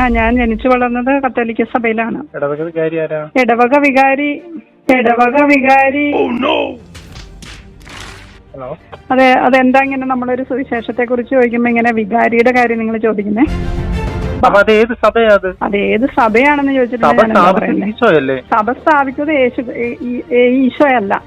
ആ ഞാൻ ജനിച്ചു വളർന്നത് കത്തോലിക്ക സഭയിലാണ്. ഇടവക വികാരി ആരാ? ഇടവക വികാരി ഇടവക വികാരി. ഹലോ. അതെ അതെന്താ ഇങ്ങനെ നമ്മളൊരു സുവിശേഷത്തെ കുറിച്ച് ചോദിക്കുമ്പോ ഇങ്ങനെ വികാരിയുടെ കാര്യം നിങ്ങൾ ചോദിക്കുന്നേ? അപ്പൊ അത് ഏത് സഭയാ അത്? അത് ഏത് സഭയാണെന്ന് സഭ ചോദിച്ചിട്ടുണ്ടെങ്കിൽ ഞാൻ സ്ഥാപിച്ചത് പറയുന്നത് ഈശോയല്ലേ? സഭ സ്ഥാപിച്ചത് യേശു ഈ- ഈ- ഈ- ഈശോയല്ല.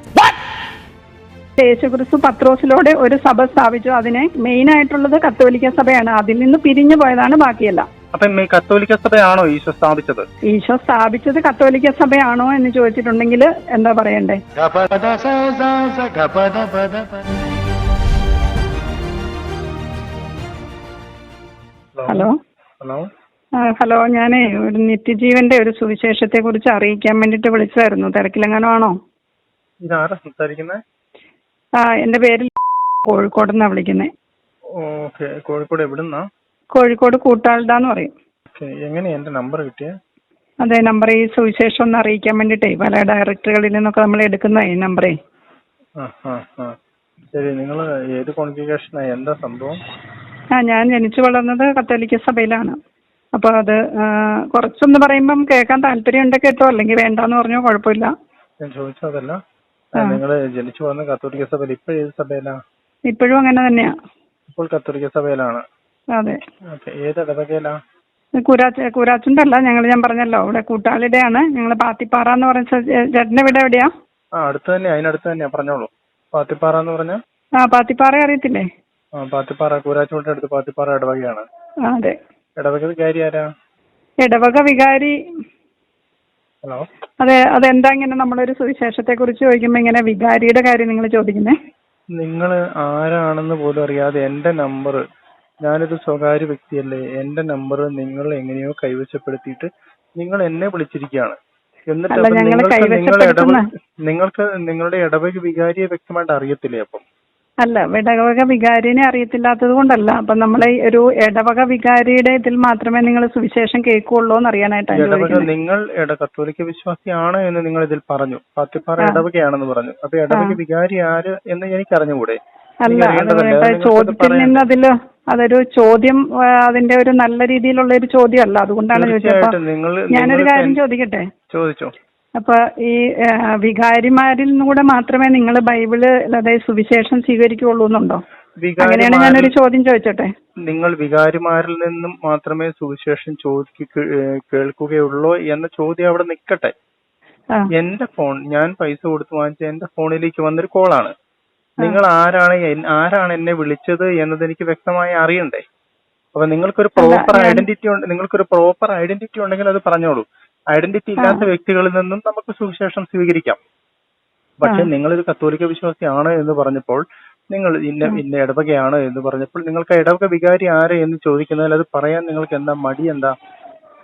യേശുക്രിസ്തു പത്രോസിലൂടെ ഒരു സഭ സ്ഥാപിച്ചു. അതിനെ മെയിൻ ആയിട്ടുള്ളത് കത്തോലിക്ക സഭയാണ്. അതിൽ നിന്ന് പിരിഞ്ഞു പോയതാണ് ബാക്കിയല്ല. അപ്പൊ ഈ കത്തോലിക്ക സഭയാണോ ഈശോ സ്ഥാപിച്ചത്? ഈശോ സ്ഥാപിച്ചത് കത്തോലിക്ക സഭയാണോ എന്ന് ചോദിച്ചിട്ടുണ്ടെങ്കിൽ എന്താ പറയണ്ടേ? ഹലോ? ഹലോ? ഹലോ ഞാനേ ഒരു നിത്യജീവന്റെ ഒരു സുവിശേഷത്തെ കുറിച്ച് അറിയിക്കാൻ വേണ്ടിട്ട് വിളിച്ചതായിരുന്നു. തിരക്കിലെങ്ങാനും ആണോ ഇതാരാ സംസാരിക്കുന്നത് ആ എന്റെ പേര് കോഴിക്കോട് നിന്നാ വിളിക്കുന്നത് ഓക്കെ. കോഴിക്കോട് എവിടുന്നാ? കോഴിക്കോട് കൂട്ടാളുടാന്ന് പറയും. ഓക്കെ എങ്ങനെയാ എന്റെ നമ്പർ കിട്ടിയ? അതെ നമ്പർ ഈ സുവിശേഷം ഒന്ന് അറിയിക്കാൻ വേണ്ടിട്ടേ പല ഡയറക്ടറുകളിൽ നിന്നൊക്കെ നമ്മൾ എടുക്കുന്ന ഈ നമ്പറേ. ആ ആ ആ. ശരി നിങ്ങൾ ഏത് കോൺഗ്രിഗേഷനാ എന്താ സംഭവം? ആ ഞാൻ ജനിച്ചു വളർന്നത് കത്തോലിക്ക സഭയിലാണ്. അപ്പോൾ അത് ആ, കുറച്ചൊന്ന് പറയുമ്പം കേൾക്കാൻ താല്പര്യമുണ്ട് കേട്ടോ അല്ലെങ്കിൽ വേണ്ടാന്ന് പറഞ്ഞോ കുഴപ്പമില്ല. ഞാൻ ചോദിച്ചതല്ല ആ. നിങ്ങൾ ജനിച്ചു വന്ന കത്തോലിക്ക സഭയിൽ ഇപ്പൊ ഏത് സഭയിലാ? ഇപ്പോഴും അങ്ങനെ തന്നെയാ. ഇപ്പോൾ കത്തോലിക്ക സഭയിലാണ്. അതെ. ഏത് ഇടവകയിലാ? കൂരാച്ച കൂരാച്ചുണ്ട് അല്ല ഞങ്ങൾ ഞാൻ പറഞ്ഞല്ലോ ഇവിടെ കൂട്ടാളിയുടെ ആണ് ഞങ്ങൾ പാത്തിപ്പാറ എന്ന് പറഞ്ഞ ചേട്ടന്റെ വീട് എവിടെയാ? ആ അടുത്ത് തന്നെ അതിനടുത്ത് തന്നെയാ പറഞ്ഞോളൂ. പാത്തിപ്പാറ എന്ന് പറഞ്ഞ? ആ പാത്തിപ്പാറ അറിയത്തില്ലേ? ആ പാത്തിപ്പാറ കൂരാച്ചോട്ടിന്റെ അടുത്ത് പാത്തിപ്പാറ ഇടവകയാണ്. അതെ. ഇടവക വികാരി ആരാ? ഇടവക വികാരി. ഹലോ? അതെ അതെന്താ ഇങ്ങനെ നമ്മളൊരു സുവിശേഷത്തെ കുറിച്ച് ചോദിക്കുമ്പോ ഇങ്ങനെ വികാരിയുടെ കാര്യം നിങ്ങൾ ചോദിക്കുന്നേ? നിങ്ങൾ ആരാണെന്ന് പോലും അറിയാതെ എന്റെ നമ്പർ ഞാനൊരു സ്വകാര്യ വ്യക്തിയല്ലേ. എന്റെ നമ്പർ നിങ്ങൾ എങ്ങനെയോ കൈവശപ്പെടുത്തിയിട്ട് നിങ്ങൾ എന്നെ വിളിച്ചിരിക്കുകയാണ്. എന്നിട്ട് അപ്പോൾ അപ്പം നിങ്ങൾക്ക് നിങ്ങൾ നിങ്ങൾക്ക് നിങ്ങളുടെ ഇടവക വികാരിയെ വ്യക്തമായിട്ട് അറിയത്തില്ലേ അപ്പം? അല്ല ഇടവക വികാരിനെ അറിയത്തില്ലാത്തത് കൊണ്ടല്ല. അപ്പൊ നമ്മളെ ഒരു ഇടവക വികാരിയുടെ ഇതിൽ മാത്രമേ നിങ്ങൾ സുവിശേഷം കേൾക്കുള്ളൂ എന്ന് അറിയാനായിട്ടാണ് ഇടവക ചോദിക്കുന്നത്. നിങ്ങൾ ഇട കത്തോലിക്ക വിശ്വാസിയാണ് എന്ന് നിങ്ങൾ ഇതിൽ പറഞ്ഞു. പാത്തിപ്പാറ ഇടവകയാണെന്ന് പറഞ്ഞു. അപ്പൊ ഇടവക വികാരി ആര് എന്ന് എനിക്ക് അറിഞ്ഞുകൂടെ അല്ല എനിക്ക് അത് അറിയേണ്ടതല്ലേ? അത് നിങ്ങൾക്കത് ചോദ്യത്തിൽ? നിന്ന് അതിൽ അതൊരു ചോദ്യം അതിന്റെ ഒരു നല്ല രീതിയിലുള്ള ഒരു ചോദ്യമല്ല. അതുകൊണ്ടാണ് ചോദിച്ചത്. ഞാനൊരു കാര്യം ചോദിക്കട്ടെ? ചോദിച്ചോ. അപ്പൊ ഈ വികാരിമാരിൽ നിന്നുകൂടെ മാത്രമേ നിങ്ങൾ ബൈബിൾ അതായത് സുവിശേഷം സ്വീകരിക്കുള്ളൂ എന്നുണ്ടോ? അങ്ങനെയാണ് ഞാനൊരു ചോദ്യം ചോദിച്ചോട്ടെ? നിങ്ങൾ വികാരിമാരിൽ നിന്നും മാത്രമേ സുവിശേഷം ചോദിക്ക കേൾക്കുകയുള്ളൂ എന്ന ചോദ്യം അവിടെ നിൽക്കട്ടെ. എന്റെ ഫോൺ ഞാൻ പൈസ കൊടുത്ത് വാങ്ങിച്ച എന്റെ ഫോണിലേക്ക് വന്നൊരു കോളാണ്. നിങ്ങൾ ആരാണ് ആരാണ് എന്നെ വിളിച്ചത് എന്നത് എനിക്ക് വ്യക്തമായി അറിയണ്ടേ? അപ്പൊ നിങ്ങൾക്കൊരു പ്രോപ്പർ ഐഡന്റിറ്റി ഉണ്ട് നിങ്ങൾക്കൊരു പ്രോപ്പർ ഐഡന്റിറ്റി ഉണ്ടെങ്കിൽ അത് പറഞ്ഞോളൂ. ഐഡന്റിറ്റി ഇല്ലാത്ത വ്യക്തികളിൽ നിന്നും നമുക്ക് സുവിശേഷം സ്വീകരിക്കാം. പക്ഷെ നിങ്ങളൊരു കത്തോലിക്ക വിശ്വാസിയാണ് എന്ന് പറഞ്ഞപ്പോൾ നിങ്ങൾ ഇന്ന ഇന്ന ഇടവകയാണ് എന്ന് പറഞ്ഞപ്പോൾ നിങ്ങൾക്ക് ഇടവക വികാരി ആര് എന്ന് ചോദിക്കുന്നതിൽ അത് പറയാൻ നിങ്ങൾക്ക് എന്താ മടി എന്താ?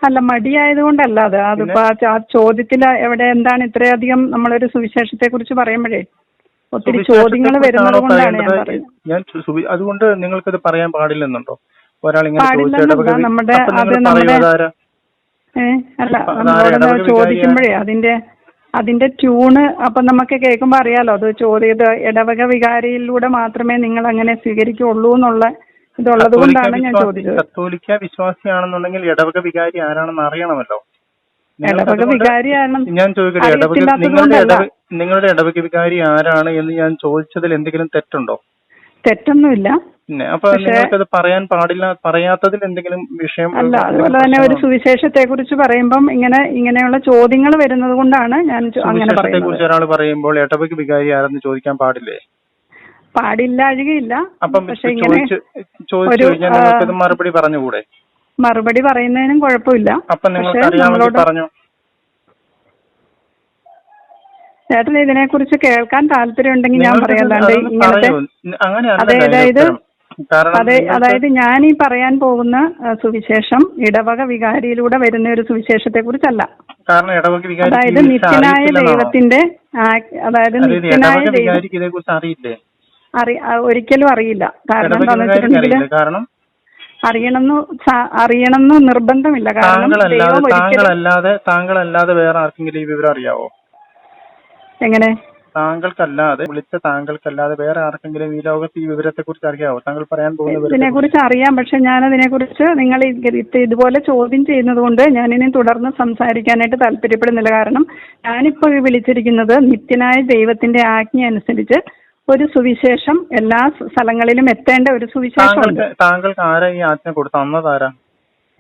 അല്ല മടിയായതുകൊണ്ടല്ല അത്. അതിപ്പോ ആ ചോദ്യത്തിൽ എവിടെ എന്താണ് ഇത്രയധികം നമ്മളൊരു സുവിശേഷത്തെ കുറിച്ച് പറയുമ്പോഴേ ഒത്തിരി ചോദ്യങ്ങൾ വരുന്നത് കൊണ്ടാണ് ഞാൻ? പറയുന്നത് ഞാൻ സുവി- അതുകൊണ്ട് നിങ്ങൾക്കത് പറയാൻ പാടില്ലെന്നുണ്ടോ ഒരാൾ ഇങ്ങനെ ചോദിച്ച പാടില്ലെന്നല്ല, ഇടവക വി- നമ്മുടെ- അപ്പൊ നിങ്ങൾ നമ്മുടെ- പറയുന്നത് ആരാ? അല്ല അപ്പൊ അതാരാ? ചോദിക്കുമ്പോഴേ അതിന്റെ അതിന്റെ ട്യൂണ് അപ്പൊ നമുക്ക് കേൾക്കുമ്പോ അറിയാലോ അത് ചോദ്യത് ഇടവക വികാരിയിലൂടെ മാത്രമേ നിങ്ങൾ അങ്ങനെ സ്വീകരിക്കുള്ളൂ എന്നുള്ള ഇതുള്ളത് കത്തോലിക്ക കൊണ്ടാണ് ഞാൻ വിശ്വാസി- ചോദിച്ചത് കത്തോലിക്ക വിശ്വാസിയാണെന്നുണ്ടെങ്കിൽ ഇടവക വികാരി ആരാണെന്ന് അറിയണമല്ലോ ഇടവക വികാരിയാണ്. ഞാൻ ചോദിക്കട്ടെ ഇടവക നിങ്ങളുടെ. ഇടവ നിങ്ങളുടെ ഇടവക വികാരി ആരാണ് എന്ന് ഞാൻ ചോദിച്ചതിൽ എന്തെങ്കിലും തെറ്റുണ്ടോ? തെറ്റൊന്നുമില്ല. അപ്പൊ നിങ്ങൾക്കത് പറയാൻ പാടില്ല പറയാത്തതിൽ എന്തെങ്കിലും വിഷയം അല്ല അതുപോലെ തന്നെ ഒരു? സുവിശേഷത്തെ കുറിച്ച് പറയുമ്പം ഇങ്ങനെ ഇങ്ങനെയുള്ള ചോദ്യങ്ങൾ വരുന്നത് കൊണ്ടാണ് ഞാൻ അങ്ങനെ സുവിശേഷത്തെ കുറിച്ച് ഒരാൾ പറയുമ്പോൾ ഇടവക വികാരി ആരെന്ന് ചോദിക്കാൻ പാടില്ലേ? പാടില്ലാഴുകയില്ല. അപ്പം പക്ഷെ ഇങ്ങനെ ചോദിച്ചു ചോദിച്ചു കഴിഞ്ഞാൽ നിങ്ങൾക്കത് മറുപടി പറഞ്ഞുകൂടെ? മറുപടി പറയുന്നതിനും കുഴപ്പമില്ല. അപ്പൊ നിങ്ങൾക്ക് അറിയാമെങ്കിൽ പറഞ്ഞു. ചേട്ടൻ ഇതിനെ കുറിച്ച് കേൾക്കാൻ താല്പര്യം ഉണ്ടെങ്കിൽ ഞാൻ പറയാതാണ്ട് ഇങ്ങനത്തെ അതെ, അതായത് അതെ അതായത് ഞാൻ ഈ പറയാൻ പോകുന്ന സുവിശേഷം ഇടവക വികാരിയിലൂടെ വരുന്ന ഒരു സുവിശേഷത്തെ കുറിച്ചല്ല അതായത് നിത്യനായ ദൈവത്തിന്റെ അതായത് നിത്യനായ ദൈവം വികാരിക്ക് കുറിച്ച് അറിയില്ല? അറി ഒരിക്കലും അറിയില്ല. കാരണം എന്താണെന്ന് വെച്ചിട്ടുണ്ടെങ്കിൽ അറിയണമെന്ന് അറിയണമെന്ന് നിർബന്ധമില്ല. കാരണം താങ്കളല്ലാതെ ദൈവം ഒരിക്കലും താങ്കളല്ലാതെ താങ്കളല്ലാതെ വേറെ ആർക്കെങ്കിലും ഈ വിവരം അറിയാവോ? എങ്ങനെ? താങ്കൾക്കല്ലാതെ വിളിച്ച താങ്കൾക്കല്ലാതെ വേറെ ആർക്കെങ്കിലും ഈ ലോകത്ത് ഈ വിവരത്തെ കുറിച്ച് അറിയാവോ? താങ്കൾ പറയാൻ പോകുന്ന ഇതിനെ വിവരത്തെ കുറിച്ച് അറിയാം പക്ഷെ ഞാൻ അതിനെ കുറിച്ച് നിങ്ങൾ ഇത് ഇതുപോലെ ചോദ്യം ചെയ്യുന്നത് കൊണ്ട് ഞാൻ ഇനി തുടർന്ന് സംസാരിക്കാനായിട്ട് താല്പര്യപ്പെടുന്നില്ല. കാരണം ഞാനിപ്പോൾ ഈ വിളിച്ചിരിക്കുന്നത് നിത്യനായ ദൈവത്തിന്റെ ആജ്ഞ അനുസരിച്ച് ഒരു സുവിശേഷം. എല്ലാ സ്ഥലങ്ങളിലും എത്തേണ്ട ഒരു സുവിശേഷമുണ്ട്. താങ്കൾക്ക് താങ്കൾക്ക് ആരാ ഈ ആജ്ഞ കൊടുത്ത അന്നതാരാ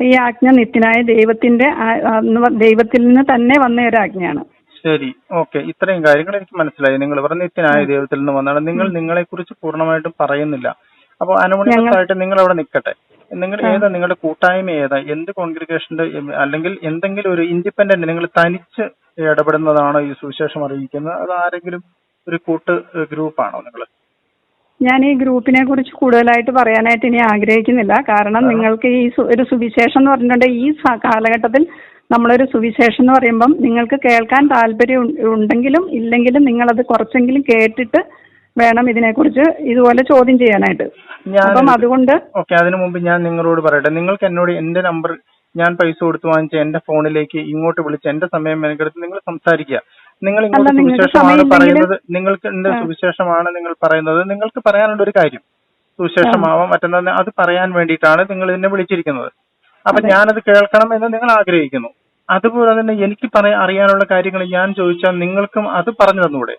ഈ ആജ്ഞ നിത്യനായ ദൈവത്തിന്റെ ആ- ആ- ദൈവത്തിൽ നിന്ന് തന്നെ വന്ന ഒരു ആജ്ഞയാണ്. ശരി. ഓക്കെ. ഇത്രയും കാര്യങ്ങൾ എനിക്ക് മനസ്സിലായി. നിങ്ങൾ പറഞ്ഞ നിത്യനായ ദൈവത്തിൽ നിന്ന് വന്നാണ് നിങ്ങൾ നിങ്ങളെ കുറിച്ച് പൂർണമായിട്ടും പറയുന്നില്ല. അപ്പൊ അനോണിമസ് ആയിട്ട് നിങ്ങൾ അവിടെ നിൽക്കട്ടെ. നിങ്ങൾ ഏതാ നിങ്ങളുടെ കൂട്ടായ്മ ഏതാ? എന്ത് കോൺഗ്രിഗേഷന്റെ അല്ലെങ്കിൽ എന്തെങ്കിലും ഒരു ഇൻഡിപെൻഡന്റ് നിങ്ങൾ തനിച്ച് ഇടപെടുന്നതാണോ ഈ സുവിശേഷം അറിയിക്കുന്നത്? അത് ആരെങ്കിലും ഒരു കൂട്ട് ഗ്രൂപ്പാണോ നിങ്ങൾ? ഞാൻ ഈ ഗ്രൂപ്പിനെ കുറിച്ച് കൂടുതലായിട്ട് പറയാനായിട്ട് ഇനി ആഗ്രഹിക്കുന്നില്ല. കാരണം നിങ്ങൾക്ക് ഈ ഒരു സുവിശേഷം എന്ന് പറഞ്ഞിട്ടുണ്ടെങ്കിൽ ഈ കാലഘട്ടത്തിൽ നമ്മളൊരു സുവിശേഷം എന്ന് പറയുമ്പം നിങ്ങൾക്ക് കേൾക്കാൻ താല്പര്യം ഉണ്ടെങ്കിലും ഇല്ലെങ്കിലും നിങ്ങളത് കുറച്ചെങ്കിലും കേട്ടിട്ട് വേണം ഇതിനെക്കുറിച്ച് ഇതുപോലെ ചോദ്യം ചെയ്യാനായിട്ട്. അപ്പം അതുകൊണ്ട് ഓക്കെ അതിനു മുമ്പ് ഞാൻ നിങ്ങളോട് പറയട്ടെ. നിങ്ങൾക്ക് എന്നോട് എന്റെ നമ്പർ ഞാൻ പൈസ കൊടുത്തു വാങ്ങിച്ച എന്റെ ഫോണിലേക്ക് ഇങ്ങോട്ട് വിളിച്ച് എന്റെ സമയം മെനക്കെടുത്ത് നിങ്ങൾ സംസാരിക്കുക. നിങ്ങൾ ഇങ്ങോട്ട് നിങ്ങൾക്ക് സുവിശേഷമാണ് പറയുന്നത്. നിങ്ങൾക്ക് സുവിശേഷമാണ് നിങ്ങൾ പറയുന്നത്. നിങ്ങൾക്ക് പറയാനുള്ള ഒരു കാര്യം. സുവിശേഷമാവാം മറ്റെന്താ അത് പറയാൻ വേണ്ടിയിട്ടാണ് നിങ്ങൾ എന്നെ വിളിച്ചിരിക്കുന്നത്. അപ്പൊ ഞാനത് കേൾക്കണം എന്ന് നിങ്ങൾ ആഗ്രഹിക്കുന്നു. അതുപോലെ തന്നെ എനിക്ക് പറയാൻ അറിയാനുള്ള കാര്യങ്ങൾ ഞാൻ ചോദിച്ചാൽ നിങ്ങൾക്കും അത് പറഞ്ഞു തന്നൂടെ?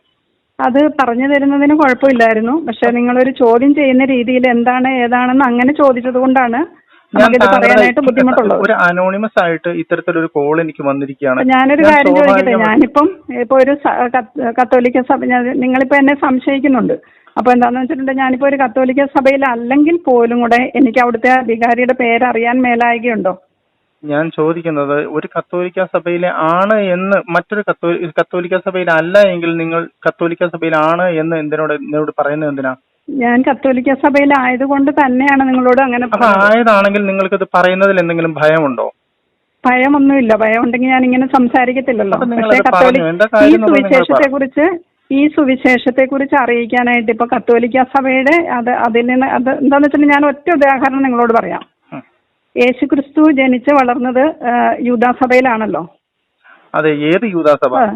അത് പറഞ്ഞു തരുന്നതിന് കുഴപ്പമില്ലായിരുന്നു. പക്ഷെ നിങ്ങളൊരു ചോദ്യം ചെയ്യുന്ന രീതിയിൽ എന്താണ് ഏതാണെന്ന് അങ്ങനെ ചോദിച്ചത് കൊണ്ടാണ് നമുക്കിത് താങ്കളുടെ പറയാനായിട്ട് ബുദ്ധിമുട്ടുള്ളത് ഒരു അനോണിമസ് ആയിട്ട് ഇത്തരത്തിലൊരു കോൾ എനിക്ക് വന്നിരിക്കുകയാണ്. ഞാനൊരു കാര്യം ചോദിക്കട്ടെ? ഞാനിപ്പം ഇപ്പൊ ഒരു കത്തോലിക്ക സഭ നിങ്ങളിപ്പോ എന്നെ സംശയിക്കുന്നുണ്ട്. അപ്പൊ എന്താന്ന് വെച്ചിട്ടുണ്ടെങ്കിൽ ഞാനിപ്പോ ഒരു കത്തോലിക്ക സഭയിൽ അല്ലെങ്കിൽ പോലും കൂടെ എനിക്ക് അവിടുത്തെ അധികാരിയുടെ പേര് അറിയാൻ മേലായികയുണ്ടോ? ഞാൻ ചോദിക്കുന്നത് ഒരു കത്തോലിക്ക സഭയിലെ ആണ് എന്ന് മറ്റൊരു കത്തോ കത്തോലിക്ക സഭയിൽ അല്ല എങ്കിൽ നിങ്ങൾ കത്തോലിക്ക സഭയിലാണ് എന്ന് എന്തിനോട് എന്നോട് പറയുന്നത് എന്തിനാ? ഞാൻ കത്തോലിക്ക സഭയിലായതുകൊണ്ട് തന്നെയാണ് നിങ്ങളോട് അങ്ങനെ ആയതാണെങ്കിൽ നിങ്ങൾക്കത് പറയുന്നതിൽ എന്തെങ്കിലും ഭയമുണ്ടോ? ഭയമൊന്നുമില്ല. ഭയം ഉണ്ടെങ്കിൽ ഞാൻ ഇങ്ങനെ സംസാരിക്കത്തില്ലല്ലോ. അപ്പൊ പക്ഷേ കത്തോലിക്ക പറഞ്ഞു. എന്താ ഈ കാര്യം എന്നുള്ളത് നിങ്ങൾ സുവിശേഷത്തെ കുറിച്ച് ഈ സുവിശേഷത്തെ കുറിച്ച് അറിയിക്കാനായിട്ട് ഇപ്പൊ കത്തോലിക്ക സഭയുടെ അത് അതിൽ നിന്ന് അത് എന്താന്ന് വെച്ചാൽ ഞാൻ ഒറ്റ ഉദാഹരണം നിങ്ങളോട് പറയാം. ഉം. യേശുക്രിസ്തു ജനിച്ച് വളർന്നത് ആ, യൂദാസഭയിലാണല്ലോ. അതെ ഏത് യൂദാസഭ? ആ.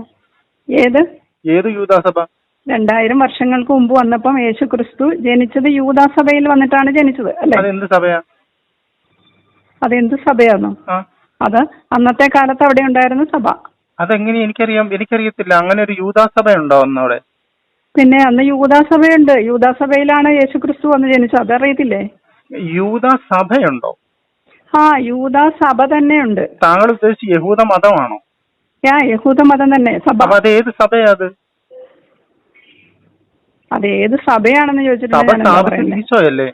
ഏത്? ഏത് യൂദാസഭ? രണ്ടായിരം വർഷങ്ങൾക്ക് മുമ്പ് വന്നപ്പം യേശു ക്രിസ്തു ജനിച്ചത് യൂദാസഭയിൽ വന്നിട്ടാണ് ജനിച്ചത് അല്ലെ? അത് സഭയാ? അതെന്ത് സഭയാണോ ആ. അത് അന്നത്തെ കാലത്ത് അവിടെ ഉണ്ടായിരുന്ന സഭ. അതെങ്ങനെ എനിക്കറിയാം എനിക്കറിയത്തില്ല. അങ്ങനെ ഒരു യൂദാസഭ ഉണ്ടോ അന്നവിടെ? പിന്നെ അന്ന് യൂതാസഭയുണ്ട് യൂതാസഭയിലാണ് യേശു ക്രിസ്തു വന്ന് ജനിച്ചത്. അതറിയത്തില്ലേ? യൂദാ സഭയുണ്ടോ? ആ യൂദാ സഭ തന്നെയുണ്ട്. താങ്കൾ ഉദ്ദേശിച്ച് യഹൂദ മതമാണോ? ആ യഹൂദ മതം തന്നെ. സഭ. അപ്പൊ അത് ഏത് സഭയാ അത്? അത് ഏത് സഭയാണെന്ന് സഭ ചോദിച്ചിട്ടുണ്ടെങ്കിൽ ഈശോയല്ലേ?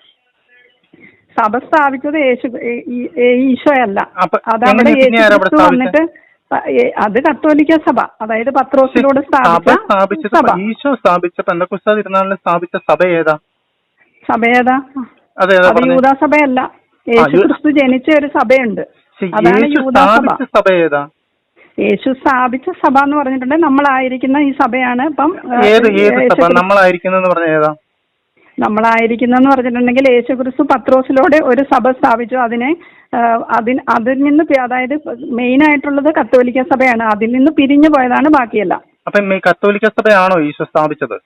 സഭ സ്ഥാപിച്ചത് യേശു ഈശോയല്ല. അതവിടെ യേശു വന്നിട്ട് അത് കത്തോലിക്ക സഭ. അതായത് പത്രോസിലൂടെ സ്ഥാപിച്ച സഭ ഈശോ സ്ഥാപിച്ച പെന്തക്കുസ്താ തിരുനാളിന് സ്ഥാപിച്ച സഭ ഏതാ? സഭ ഏതാ അത് യൂതാ സഭയല്ല. യേശു ക്രിസ്തു ജനിച്ച ഒരു സഭയുണ്ട്. അതാണ് യൂതാ സഭ. സഭ ഏതാ? യേശു സ്ഥാപിച്ച സഭ എന്ന് പറഞ്ഞിട്ടുണ്ടെങ്കിൽ നമ്മളായിരിക്കുന്ന ഈ സഭയാണ്. ഇപ്പം ആ, ഏത് ഏത് സഭ? യേശുക്രിസ്തു- നമ്മളായിരിക്കുന്നെന്ന് പറഞ്ഞ ഏതാ? നമ്മളായിരിക്കുന്നെന്ന് പറഞ്ഞിട്ടുണ്ടെങ്കിൽ യേശുക്രിസ്തു പത്രോസിലൂടെ ഒരു സഭ സ്ഥാപിച്ചു. അതിനെ അതിൽ അതിന് അതിൽ നിന്ന് അതായത് മെയിൻ ആയിട്ടുള്ളത് കത്തോലിക്ക സഭയാണ്. അതിൽ നിന്ന് പിരിഞ്ഞു പോയതാണ് ബാക്കിയെല്ലാം. അപ്പൊ ഈ കത്തോലിക്ക സഭയാണോ ഈശോ സ്ഥാപിച്ചത്?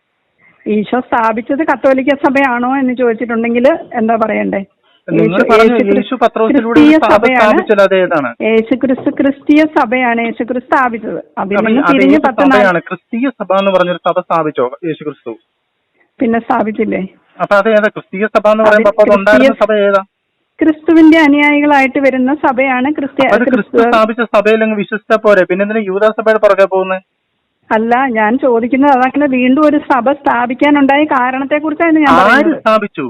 ഈശോ സ്ഥാപിച്ചത് കത്തോലിക്ക സഭയാണോ എന്ന് ചോദിച്ചിട്ടുണ്ടെങ്കിൽ എന്താ പറയണ്ടേ? ക്രിസ്തീയ സഭയാണ് യേശുക്രിസ്തു ക്രിസ്തീയ സഭയാണ് യേശുക്രിസ്തു സ്ഥാപിച്ചത്. അതിൽ ഏത് പത്ത് ക്രിസ്തീയ സഭ എന്ന് പറഞ്ഞൊരു സഭ സ്ഥാപിച്ചോ യേശുക്രിസ്തു പിന്നെ സ്ഥാപിച്ചില്ലേ? അപ്പൊ അത് ഏതാ? ക്രിസ്തീയ സഭ എന്ന് പറയുമ്പോ അപ്പൊ അത് അതുണ്ടായിരുന്ന ക്രിസ്തീയ- സഭ ഏതാ? ക്രിസ്തുവിന്റെ അനുയായികളായിട്ട് വരുന്ന സഭയാണ് ക്രിസ്ത്യ ക്രിസ്തു സ്ഥാപിച്ച സഭയിൽ അങ്ങ് വിശ്വസിച്ചാ പോരെ. പിന്നെ എന്തിനാ യൂദാസഭയുടെ പുറകെ പോകുന്നത് അല്ല ഞാൻ ചോദിക്കുന്നത് അതങ്ങനെ വീണ്ടും ഒരു സഭ സ്ഥാപിക്കാനുണ്ടായ കാരണത്തെ കുറിച്ചാണ് ഞാൻ സ്ഥാപിച്ചു?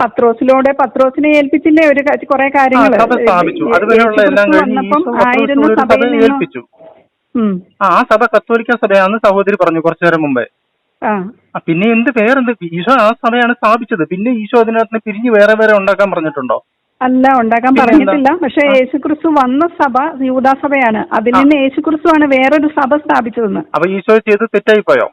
പത്രോസിലൂടെ പത്രോസിനെ ഏൽപ്പിച്ചില്ലേ? ഒരു കുറെ കാര്യങ്ങൾ വന്നപ്പം ആയിരുന്ന സഭയിൽ ഏൽപ്പിച്ചു. ആ സഭ കത്തോലിക്ക സഭയാന്ന് സഹോദരി പറഞ്ഞു കുറച്ചു നേരം മുമ്പേ. പിന്നെ എന്ത് പേരെന്ത്? ഈശോ ആ സഭയാണ് സ്ഥാപിച്ചത്. പിന്നെ ഈശോ അതിനകത്ത് പിരിഞ്ഞ് വേറെ വേറെ ഉണ്ടാക്കാൻ പറഞ്ഞിട്ടുണ്ടോ? അല്ല ഉണ്ടാക്കാൻ പറഞ്ഞിട്ടില്ല. പക്ഷെ യേശുക്രിസ്തു വന്ന സഭ യൂദാസഭയാണ് അതിൽ നിന്ന് യേശുക്രിസ്തു ആണ് വേറൊരു സഭ സ്ഥാപിച്ചതെന്ന്. അപ്പൊ ഈശോ ചെയ്ത് തെറ്റായി പോയോ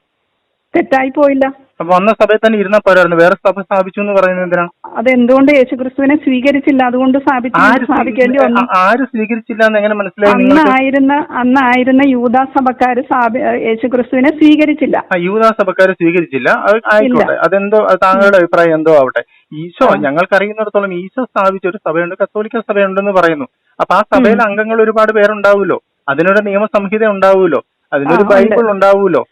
തെറ്റായി പോയില്ല അപ്പൊ വന്ന സഭയിൽ തന്നെ ഇരുന്നാ പോരായിരുന്നു. വേറെ സഭ സ്ഥാപിച്ചു എന്ന് പറയുന്നത് എന്തിനാ അതെന്തുകൊണ്ട് യേശുക്രിസ്തുവിനെ സ്വീകരിച്ചില്ല? അതുകൊണ്ട് ആര് സ്ഥാപിക്കേണ്ടി സ്വീ- വന്നു. ആ- ആര് സ്വീകരിച്ചില്ല എന്ന് എങ്ങനെ മനസ്സിലായി അന്ന് നിങ്ങൾക്ക്? ആയിരുന്ന അന്ന് ആയിരുന്ന യൂദാ സഭക്കാര് സ്ഥാപി- യേശുക്രിസ്തുവിനെ സ്വീകരിച്ചില്ല. ആ യൂതാ സഭക്കാര് സ്വീകരിച്ചില്ല. അത് ആയിക്കോട്ടെ. അതെന്തോ അത് താങ്കളുടെ അഭിപ്രായം എന്തോ ആവട്ടെ. ഈശോ ഞങ്ങൾക്കറിയുന്നിടത്തോളം ഈശോ സ്ഥാപിച്ച ഒരു സഭയുണ്ട്. കത്തോലിക്ക സഭയുണ്ടെന്ന് പറയുന്നു. അപ്പൊ ആ സഭയിൽ അംഗങ്ങൾ ഒരുപാട് പേരുണ്ടാവുമല്ലോ. അതിനൊരു നിയമസംഹിത ഉണ്ടാവുമല്ലോ. അതിനൊരു ആ, ഉണ്ട്. ബൈബിൾ ഉണ്ടാവുമല്ലോ.